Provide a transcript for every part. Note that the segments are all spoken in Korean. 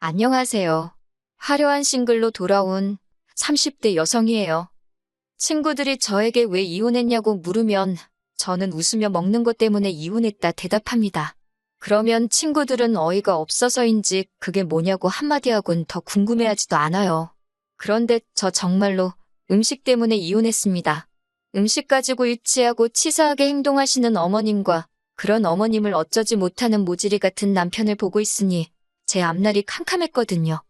안녕하세요. 화려한 싱글로 돌아온 30대 여성이에요. 친구들이 저에게 왜 이혼했냐고 물으면 저는 웃으며 먹는 것 때문에 이혼했다 대답합니다. 그러면 친구들은 어이가 없어서인지 그게 뭐냐고 한마디 하곤 더 궁금해하지도 않아요. 그런데 저 정말로 음식 때문에 이혼했습니다. 음식 가지고 유치하고 치사하게 행동하시는 어머님과 그런 어머님을 어쩌지 못하는 모질이 같은 남편을 보고 있으니 제 앞날이 캄캄했거든요.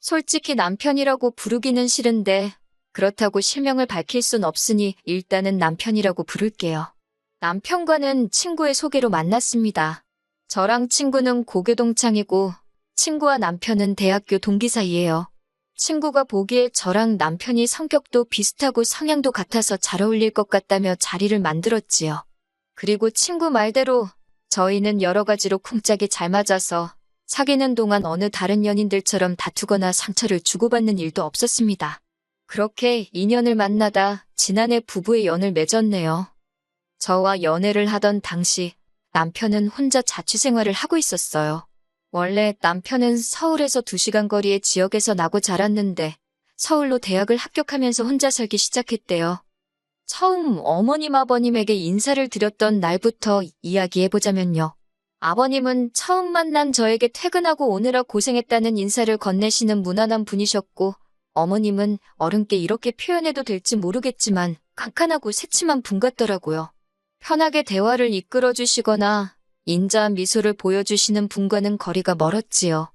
솔직히 남편이라고 부르기는 싫은데 그렇다고 실명을 밝힐 순 없으니 일단은 남편이라고 부를게요. 남편과는 친구의 소개로 만났습니다. 저랑 친구는 고교 동창이고 친구와 남편은 대학교 동기 사이예요. 친구가 보기에 저랑 남편이 성격도 비슷하고 성향도 같아서 잘 어울릴 것 같다며 자리를 만들었지요. 그리고 친구 말대로 저희는 여러 가지로 쿵짝이 잘 맞아서 사귀는 동안 어느 다른 연인들처럼 다투거나 상처를 주고받는 일도 없었습니다. 그렇게 인연을 만나다 지난해 부부의 연을 맺었네요. 저와 연애를 하던 당시 남편은 혼자 자취 생활을 하고 있었어요. 원래 남편은 서울에서 2시간 거리의 지역에서 나고 자랐는데 서울로 대학을 합격하면서 혼자 살기 시작했대요. 처음 어머님 아버님에게 인사를 드렸던 날부터 이야기해보자면요. 아버님은 처음 만난 저에게 퇴근하고 오느라 고생했다는 인사를 건네시는 무난한 분이셨고 어머님은 어른께 이렇게 표현해도 될지 모르겠지만 깐깐하고 새침한 분 같더라고요. 편하게 대화를 이끌어 주시거나 인자한 미소를 보여주시는 분과는 거리가 멀었지요.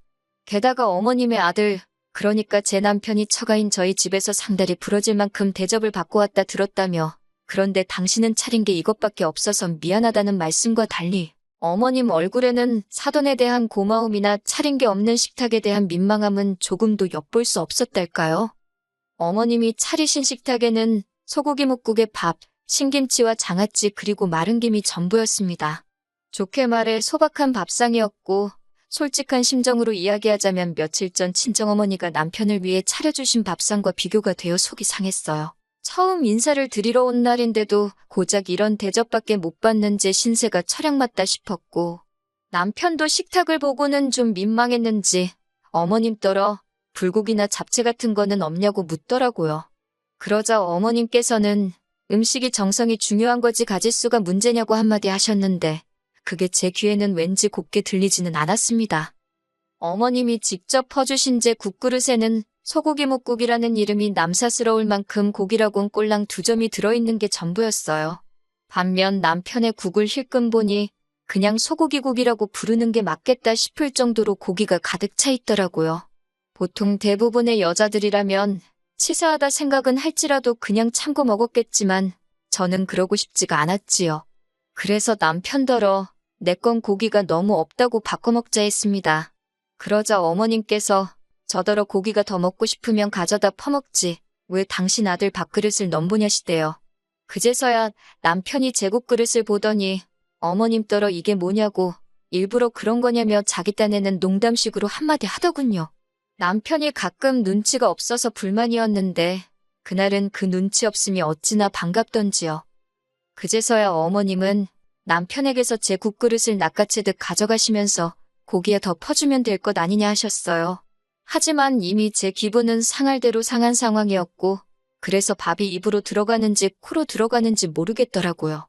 게다가 어머님의 아들, 그러니까 제 남편이 처가인 저희 집에서 상다리 부러질 만큼 대접을 받고 왔다 들었다며 그런데 당신은 차린 게 이것밖에 없어서 미안하다는 말씀과 달리 어머님 얼굴에는 사돈에 대한 고마움이나 차린 게 없는 식탁에 대한 민망함은 조금도 엿볼 수 없었달까요? 어머님이 차리신 식탁에는 소고기 묵국에 밥, 신김치와 장아찌 그리고 마른 김이 전부였습니다. 좋게 말해 소박한 밥상이었고 솔직한 심정으로 이야기하자면 며칠 전 친정어머니가 남편을 위해 차려주신 밥상과 비교가 되어 속이 상했어요. 처음 인사를 드리러 온 날인데도 고작 이런 대접밖에 못 받는 제 신세가 철양맞다 싶었고 남편도 식탁을 보고는 좀 민망했는지 어머님 떨어 불고기나 잡채 같은 거는 없냐고 묻더라고요. 그러자 어머님께서는 음식이 정성이 중요한 거지 가짓수가 문제냐고 한마디 하셨는데 그게 제 귀에는 왠지 곱게 들리지는 않았습니다. 어머님이 직접 퍼주신 제 국그릇에는 소고기 묵국이라는 이름이 남사스러울 만큼 고기라곤 꼴랑 두 점이 들어있는 게 전부였어요. 반면 남편의 국을 힐끔 보니 그냥 소고기국이라고 부르는 게 맞겠다 싶을 정도로 고기가 가득 차 있더라고요. 보통 대부분의 여자들이라면 치사하다 생각은 할지라도 그냥 참고 먹었겠지만 저는 그러고 싶지가 않았지요. 그래서 남편더러 내 건 고기가 너무 없다고 바꿔 먹자 했습니다. 그러자 어머님께서 저더러 고기가 더 먹고 싶으면 가져다 퍼먹지. 왜 당신 아들 밥그릇을 넘보냐시대요. 그제서야 남편이 제국 그릇을 보더니 어머님 떨어 이게 뭐냐고 일부러 그런 거냐며 자기 딴에는 농담식으로 한마디 하더군요. 남편이 가끔 눈치가 없어서 불만이었는데 그날은 그 눈치 없음이 어찌나 반갑던지요. 그제서야 어머님은 남편에게서 제 국그릇을 낚아채듯 가져가시면서 고기에 더 퍼주면 될 것 아니냐 하셨어요. 하지만 이미 제 기분은 상할 대로 상한 상황이었고 그래서 밥이 입으로 들어가는지 코로 들어가는지 모르겠더라고요.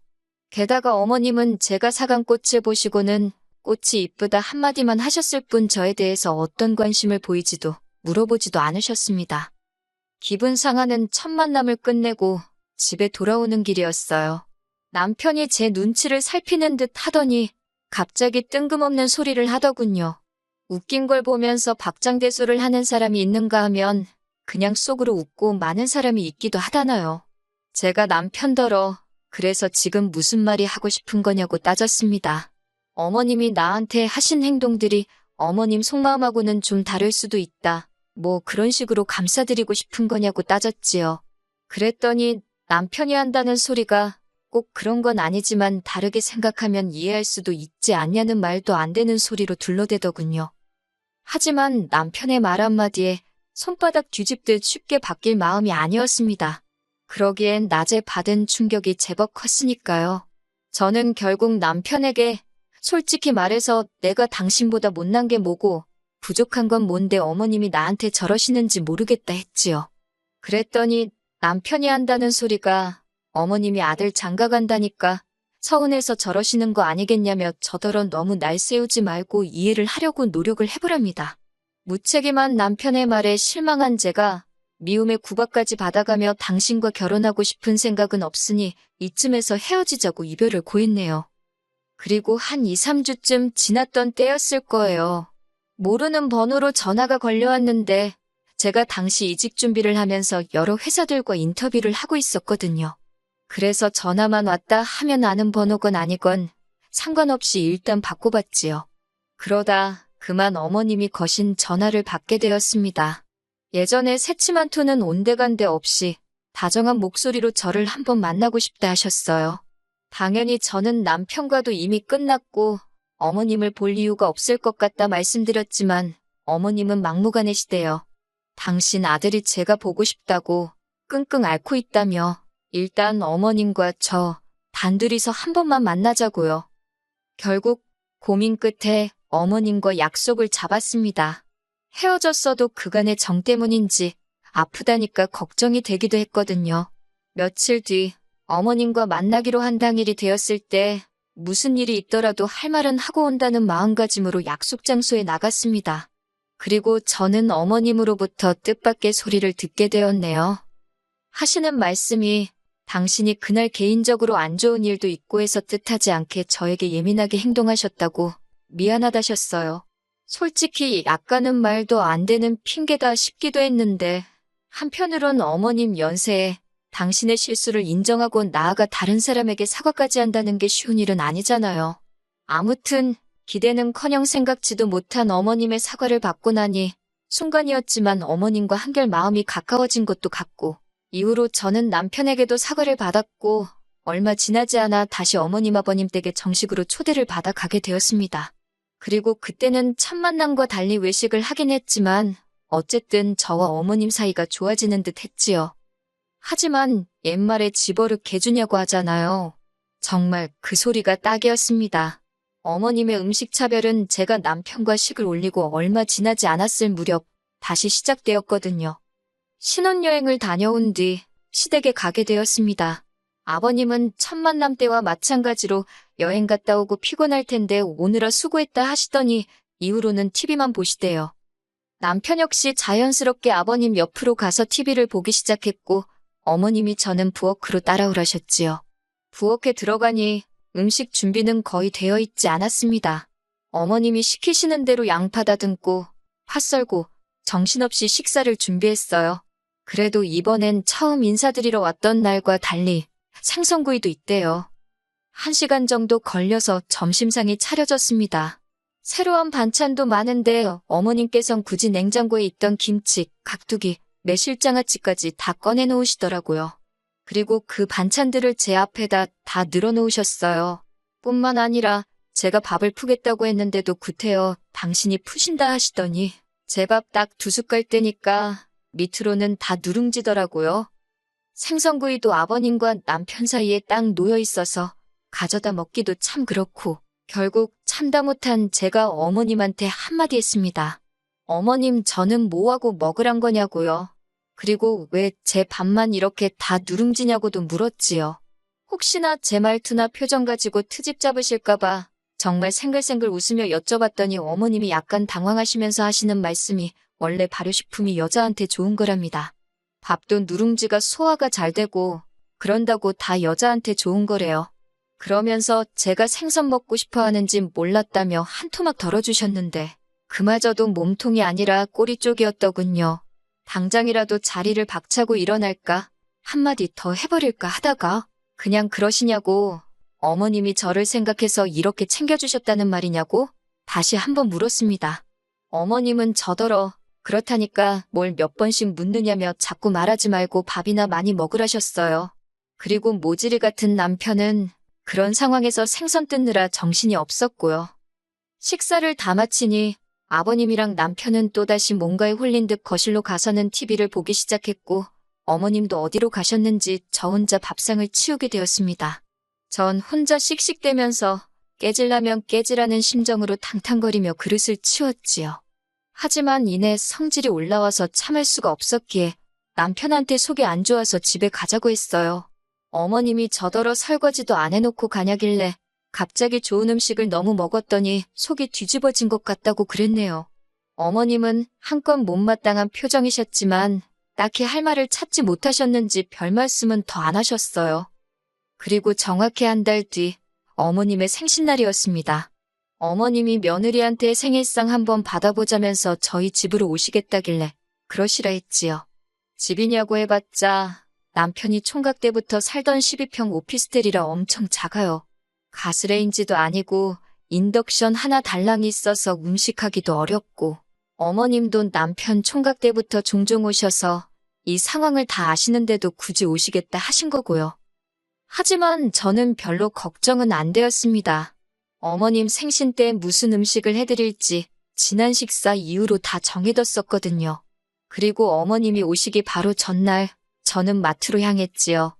게다가 어머님은 제가 사간 꽃을 보시고는 꽃이 이쁘다 한마디만 하셨을 뿐 저에 대해서 어떤 관심을 보이지도 물어보지도 않으셨습니다. 기분 상하는 첫 만남을 끝내고 집에 돌아오는 길이었어요. 남편이 제 눈치를 살피는 듯 하더니 갑자기 뜬금없는 소리를 하더군요. 웃긴 걸 보면서 박장대소를 하는 사람이 있는가 하면 그냥 속으로 웃고 많은 사람이 있기도 하다나요. 제가 남편더러 그래서 지금 무슨 말이 하고 싶은 거냐고 따졌습니다. 어머님이 나한테 하신 행동들이 어머님 속마음하고는 좀 다를 수도 있다. 뭐 그런 식으로 감사드리고 싶은 거냐고 따졌지요. 그랬더니 남편이 한다는 소리가 꼭 그런 건 아니지만 다르게 생각하면 이해할 수도 있지 않냐는 말도 안 되는 소리로 둘러대더군요. 하지만 남편의 말 한마디에 손바닥 뒤집듯 쉽게 바뀔 마음이 아니었습니다. 그러기엔 낮에 받은 충격이 제법 컸으니까요. 저는 결국 남편에게 솔직히 말해서 내가 당신보다 못난 게 뭐고 부족한 건 뭔데 어머님이 나한테 저러시는지 모르겠다 했지요. 그랬더니 남편이 한다는 소리가 어머님이 아들 장가 간다니까 서운해서 저러시는 거 아니겠냐며 저더러 너무 날 세우지 말고 이해를 하려고 노력을 해보랍니다. 무책임한 남편의 말에 실망한 제가 미움의 구박까지 받아가며 당신과 결혼하고 싶은 생각은 없으니 이쯤에서 헤어지자고 이별을 고했네요. 그리고 한 2, 3주쯤 지났던 때였을 거예요. 모르는 번호로 전화가 걸려왔는데 제가 당시 이직 준비를 하면서 여러 회사들과 인터뷰를 하고 있었거든요. 그래서 전화만 왔다 하면 아는 번호건 아니건 상관없이 일단 바꿔봤지요. 그러다 그만 어머님이 거신 전화를 받게 되었습니다. 예전에 새침한 톤은 온데간데 없이 다정한 목소리로 저를 한번 만나고 싶다 하셨어요. 당연히 저는 남편과도 이미 끝났고 어머님을 볼 이유가 없을 것 같다 말씀드렸지만 어머님은 막무가내시대요. 당신 아들이 제가 보고 싶다고 끙끙 앓고 있다며 일단 어머님과 저 단둘이서 한 번만 만나자고요. 결국 고민 끝에 어머님과 약속을 잡았습니다. 헤어졌어도 그간의 정 때문인지 아프다니까 걱정이 되기도 했거든요. 며칠 뒤 어머님과 만나기로 한 당일이 되었을 때 무슨 일이 있더라도 할 말은 하고 온다는 마음가짐으로 약속 장소에 나갔습니다. 그리고 저는 어머님으로부터 뜻밖의 소리를 듣게 되었네요. 하시는 말씀이 당신이 그날 개인적으로 안 좋은 일도 있고 해서 뜻하지 않게 저에게 예민하게 행동하셨다고 미안하다셨어요. 솔직히 약간은 말도 안 되는 핑계다 싶기도 했는데 한편으론 어머님 연세에 당신의 실수를 인정하고 나아가 다른 사람에게 사과까지 한다는 게 쉬운 일은 아니잖아요. 아무튼 기대는커녕 생각지도 못한 어머님의 사과를 받고 나니 순간이었지만 어머님과 한결 마음이 가까워진 것도 같고 이후로 저는 남편에게도 사과를 받았고 얼마 지나지 않아 다시 어머님 아버님 댁에 정식으로 초대를 받아 가게 되었습니다. 그리고 그때는 첫 만남과 달리 외식을 하긴 했지만 어쨌든 저와 어머님 사이가 좋아지는 듯 했지요. 하지만 옛말에 집어를 개주냐고 하잖아요. 정말 그 소리가 딱이었습니다. 어머님의 음식 차별은 제가 남편과 식을 올리고 얼마 지나지 않았을 무렵 다시 시작되었거든요. 신혼여행을 다녀온 뒤 시댁에 가게 되었습니다. 아버님은 첫 만남 때와 마찬가지로 여행 갔다 오고 피곤할 텐데 오느라 수고했다 하시더니 이후로는 TV만 보시대요. 남편 역시 자연스럽게 아버님 옆으로 가서 TV를 보기 시작했고 어머님이 저는 부엌으로 따라오라셨지요. 부엌에 들어가니 음식 준비는 거의 되어 있지 않았습니다. 어머님이 시키시는 대로 양파 다듬고 파 썰고 정신없이 식사를 준비했어요. 그래도 이번엔 처음 인사드리러 왔던 날과 달리 생선구이도 있대요. 한 시간 정도 걸려서 점심상이 차려졌습니다. 새로운 반찬도 많은데 어머님께선 굳이 냉장고에 있던 김치, 각두기, 매실장아찌까지 다 꺼내놓으시더라고요. 그리고 그 반찬들을 제 앞에다 다 늘어놓으셨어요. 뿐만 아니라 제가 밥을 푸겠다고 했는데도 구태여 당신이 푸신다 하시더니 제 밥 딱 두 숟갈 떼니까 밑으로는 다 누룽지더라고요. 생선구이도 아버님과 남편 사이에 딱 놓여 있어서 가져다 먹기도 참 그렇고 결국 참다 못한 제가 어머님한테 한마디 했습니다. 어머님 저는 뭐하고 먹으란 거냐고요. 그리고 왜 제 밥만 이렇게 다 누룽지냐고도 물었지요. 혹시나 제 말투나 표정 가지고 트집 잡으실까봐 정말 생글생글 웃으며 여쭤봤더니 어머님이 약간 당황하시면서 하시는 말씀이 원래 발효식품이 여자한테 좋은 거랍니다. 밥도 누룽지가 소화가 잘 되고 그런다고 다 여자한테 좋은 거래요. 그러면서 제가 생선 먹고 싶어 하는지 몰랐다며 한 토막 덜어주셨는데 그마저도 몸통이 아니라 꼬리 쪽이었더군요. 당장이라도 자리를 박차고 일어날까 한마디 더 해버릴까 하다가 그냥 그러시냐고 어머님이 저를 생각해서 이렇게 챙겨주셨다는 말이냐고 다시 한번 물었습니다. 어머님은 저더러 그렇다니까 뭘 몇 번씩 묻느냐며 자꾸 말하지 말고 밥이나 많이 먹으라셨어요. 그리고 모지리 같은 남편은 그런 상황에서 생선 뜯느라 정신이 없었고요. 식사를 다 마치니 아버님이랑 남편은 또다시 뭔가에 홀린 듯 거실로 가서는 TV를 보기 시작했고 어머님도 어디로 가셨는지 저 혼자 밥상을 치우게 되었습니다. 전 혼자 씩씩대면서 깨질라면 깨지라는 심정으로 탕탕거리며 그릇을 치웠지요. 하지만 이내 성질이 올라와서 참을 수가 없었기에 남편한테 속이 안 좋아서 집에 가자고 했어요. 어머님이 저더러 설거지도 안 해놓고 가냐길래 갑자기 좋은 음식을 너무 먹었더니 속이 뒤집어진 것 같다고 그랬네요. 어머님은 한껏 못마땅한 표정이셨지만 딱히 할 말을 찾지 못하셨는지 별 말씀은 더 안 하셨어요. 그리고 정확히 한 달 뒤 어머님의 생신날이었습니다. 어머님이 며느리한테 생일상 한번 받아보자면서 저희 집으로 오시겠다길래 그러시라 했지요. 집이냐고 해봤자 남편이 총각 때부터 살던 12평 오피스텔이라 엄청 작아요. 가스레인지도 아니고 인덕션 하나 달랑이 있어서 음식하기도 어렵고 어머님도 남편 총각 때부터 종종 오셔서 이 상황을 다 아시는데도 굳이 오시겠다 하신 거고요. 하지만 저는 별로 걱정은 안 되었습니다. 어머님 생신 때 무슨 음식을 해드릴지 지난 식사 이후로 다 정해뒀었거든요. 그리고 어머님이 오시기 바로 전날 저는 마트로 향했지요.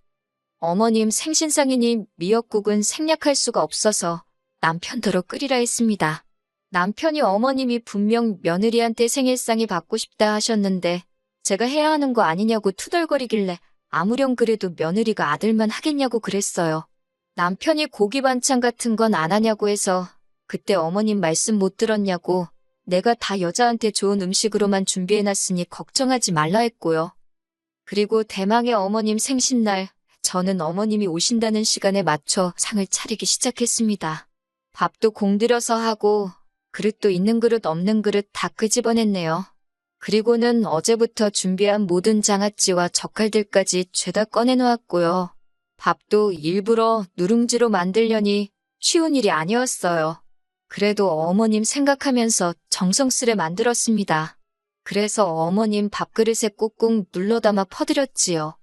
어머님 생신상이니 미역국은 생략할 수가 없어서 남편더러 끓이라 했습니다. 남편이 어머님이 분명 며느리한테 생일상이 받고 싶다 하셨는데 제가 해야 하는 거 아니냐고 투덜거리길래 아무렴 그래도 며느리가 아들만 하겠냐고 그랬어요. 남편이 고기 반찬 같은 건 안 하냐고 해서 그때 어머님 말씀 못 들었냐고 내가 다 여자한테 좋은 음식으로만 준비해놨으니 걱정하지 말라 했고요. 그리고 대망의 어머님 생신날 저는 어머님이 오신다는 시간에 맞춰 상을 차리기 시작했습니다. 밥도 공들여서 하고 그릇도 있는 그릇 없는 그릇 다 끄집어냈네요. 그리고는 어제부터 준비한 모든 장아찌와 젓갈들까지 죄다 꺼내놓았고요. 밥도 일부러 누룽지로 만들려니 쉬운 일이 아니었어요. 그래도 어머님 생각하면서 정성스레 만들었습니다. 그래서 어머님 밥그릇에 꾹꾹 눌러 담아 퍼드렸지요.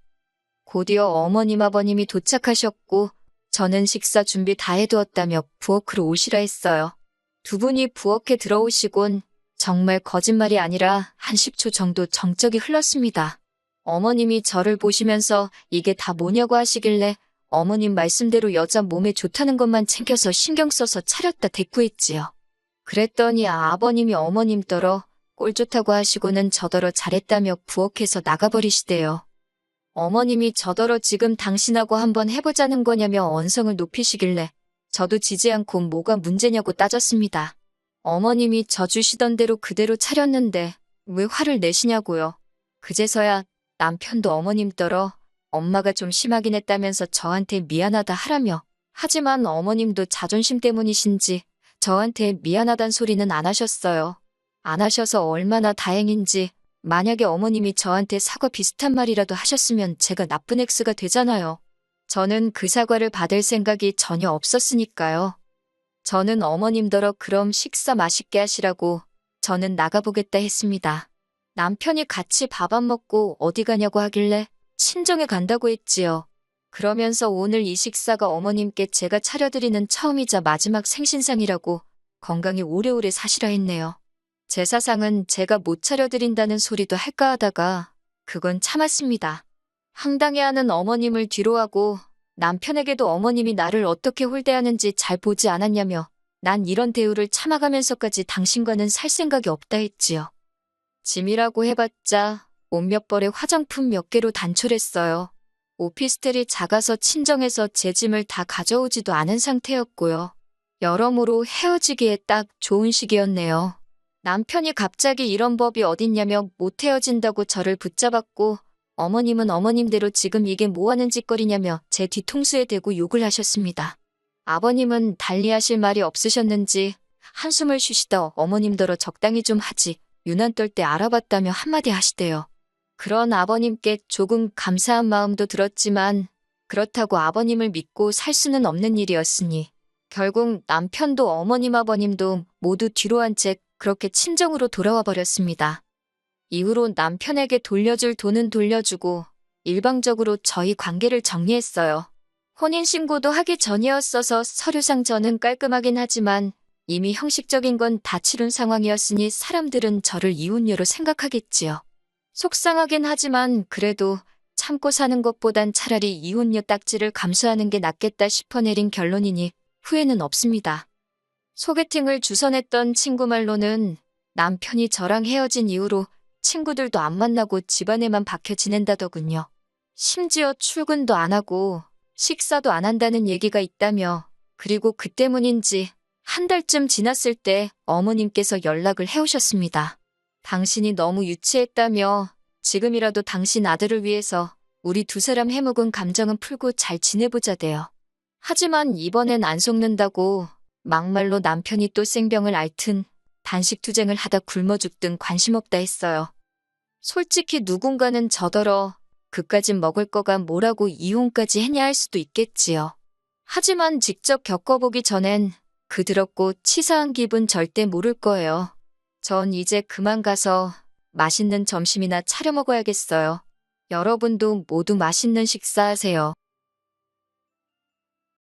곧이어 어머님 아버님이 도착하셨고 저는 식사 준비 다 해두었다며 부엌으로 오시라 했어요. 두 분이 부엌에 들어오시곤 정말 거짓말이 아니라 한 10초 정도 정적이 흘렀습니다. 어머님이 저를 보시면서 이게 다 뭐냐고 하시길래 어머님 말씀대로 여자 몸에 좋다는 것만 챙겨서 신경 써서 차렸다 대꾸했지요. 그랬더니 아버님이 어머님 떨어 꼴 좋다고 하시고는 저더러 잘했다며 부엌에서 나가버리시대요. 어머님이 저더러 지금 당신하고 한번 해보자는 거냐며 언성을 높이시길래 저도 지지 않고 뭐가 문제냐고 따졌습니다. 어머님이 저 주시던 대로 그대로 차렸는데 왜 화를 내시냐고요. 그제서야 남편도 어머님 떨어 엄마가 좀 심하긴 했다면서 저한테 미안하다 하라며 하지만 어머님도 자존심 때문이신지 저한테 미안하단 소리는 안 하셨어요. 안 하셔서 얼마나 다행인지 만약에 어머님이 저한테 사과 비슷한 말이라도 하셨으면 제가 나쁜 엑스가 되잖아요. 저는 그 사과를 받을 생각이 전혀 없었으니까요. 저는 어머님더러 그럼 식사 맛있게 하시라고 저는 나가보겠다 했습니다. 남편이 같이 밥 안 먹고 어디 가냐고 하길래 친정에 간다고 했지요. 그러면서 오늘 이 식사가 어머님께 제가 차려드리는 처음이자 마지막 생신상이라고 건강히 오래오래 사시라 했네요. 제사상은 제가 못 차려드린다는 소리도 할까 하다가 그건 참았습니다. 황당해하는 어머님을 뒤로하고 남편에게도 어머님이 나를 어떻게 홀대하는지 잘 보지 않았냐며 난 이런 대우를 참아가면서까지 당신과는 살 생각이 없다 했지요. 짐이라고 해봤자 옷몇 벌에 화장품 몇 개로 단촐했어요. 오피스텔이 작아서 친정에서 제 짐을 다 가져오지도 않은 상태였고요. 여러모로 헤어지기에 딱 좋은 시기였네요. 남편이 갑자기 이런 법이 어딨냐며 못 헤어진다고 저를 붙잡았고 어머님은 어머님대로 지금 이게 뭐하는 짓거리냐며 제 뒤통수에 대고 욕을 하셨습니다. 아버님은 달리하실 말이 없으셨는지 한숨을 쉬시다 어머님더러 적당히 좀 하지 유난 떨 때 알아봤다며 한마디 하시대요. 그런 아버님께 조금 감사한 마음도 들었지만 그렇다고 아버님을 믿고 살 수는 없는 일이었으니 결국 남편도 어머님 아버님도 모두 뒤로 한 채 그렇게 친정으로 돌아와 버렸습니다. 이후로 남편에게 돌려줄 돈은 돌려주고 일방적으로 저희 관계를 정리했어요. 혼인신고도 하기 전이었어서 서류상 저는 깔끔하긴 하지만 이미 형식적인 건 다 치룬 상황이었으니 사람들은 저를 이혼녀로 생각하겠지요. 속상하긴 하지만 그래도 참고 사는 것보단 차라리 이혼녀 딱지를 감수하는 게 낫겠다 싶어 내린 결론이니 후회는 없습니다. 소개팅을 주선했던 친구 말로는 남편이 저랑 헤어진 이후로 친구들도 안 만나고 집안에만 박혀 지낸다더군요. 심지어 출근도 안 하고 식사도 안 한다는 얘기가 있다며 그리고 그 때문인지 한 달쯤 지났을 때 어머님께서 연락을 해오셨습니다. 당신이 너무 유치했다며 지금이라도 당신 아들을 위해서 우리 두 사람 해묵은 감정은 풀고 잘 지내보자대요. 하지만 이번엔 안 속는다고 막말로 남편이 또 생병을 앓든 단식 투쟁을 하다 굶어 죽든 관심 없다 했어요. 솔직히 누군가는 저더러 그까진 먹을 거가 뭐라고 이혼까지 했냐 할 수도 있겠지요. 하지만 직접 겪어보기 전엔 그 더럽고 치사한 기분 절대 모를 거예요. 전 이제 그만 가서 맛있는 점심이나 차려 먹어야겠어요. 여러분도 모두 맛있는 식사하세요.